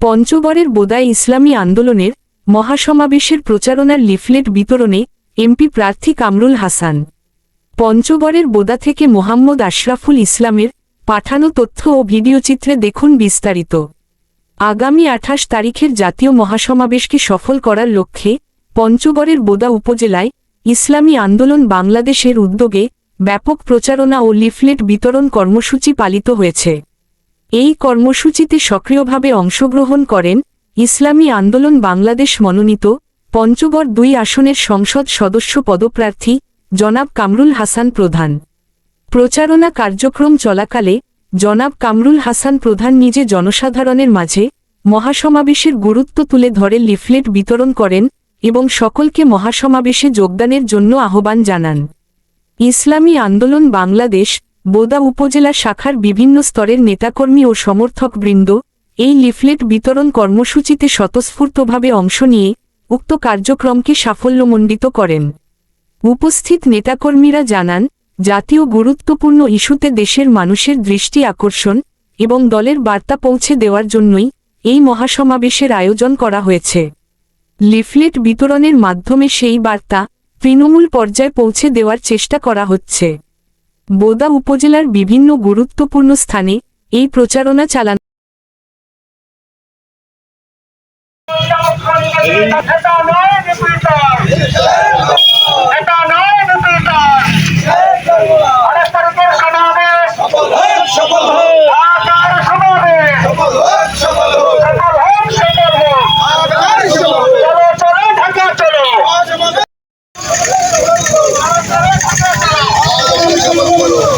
পঞ্চগড়ের বোদায় ইসলামী আন্দোলনের মহাসমাবেশের প্রচারণার লিফলেট বিতরণে এমপি প্রার্থী কামরুল হাসান। পঞ্চগড়ের বোদা থেকে মোহাম্মদ আশরাফুল ইসলামের পাঠানো তথ্য ও ভিডিওচিত্রে দেখুন বিস্তারিত। আগামী আঠাশ তারিখের জাতীয় মহাসমাবেশকে সফল করার লক্ষ্যে পঞ্চগড়ের বোদা উপজেলায় ইসলামী আন্দোলন বাংলাদেশের উদ্যোগে ব্যাপক প্রচারণা ও লিফলেট বিতরণ কর্মসূচি পালিত হয়েছে। এই কর্মসূচিতে সক্রিয়ভাবে অংশগ্রহণ করেন ইসলামী আন্দোলন বাংলাদেশ মনোনীত পঞ্চগড় দুই আসনের সংসদ সদস্য পদপ্রার্থী জনাব কামরুল হাসান প্রধান। প্রচারণা কার্যক্রম চলাকালে জনাব কামরুল হাসান প্রধান নিজে জনসাধারণের মাঝে মহাসমাবেশের গুরুত্ব তুলে ধরে লিফলেট বিতরণ করেন এবং সকলকে মহাসমাবেশে যোগদানের জন্য আহ্বান জানান। ইসলামী আন্দোলন বাংলাদেশ বোদা উপজেলা শাখার বিভিন্ন স্তরের নেতাকর্মী ও সমর্থকবৃন্দ এই লিফলেট বিতরণ কর্মসূচিতে স্বতঃস্ফূর্তভাবে অংশ নিয়ে উক্ত কার্যক্রমকে সাফল্যমণ্ডিত করেন। উপস্থিত নেতাকর্মীরা জানান, জাতীয় গুরুত্বপূর্ণ ইস্যুতে দেশের মানুষের দৃষ্টি আকর্ষণ এবং দলের বার্তা পৌঁছে দেওয়ার জন্যই এই মহাসমাবেশের আয়োজন করা হয়েছে। লিফলেট বিতরণের মাধ্যমে সেই বার্তা তৃণমূল পর্যায়ে পৌঁছে দেওয়ার চেষ্টা করা হচ্ছে। বোদা উপজেলার বিভিন্ন গুরুত্বপূর্ণ স্থানে এই প্রচারণা চালানো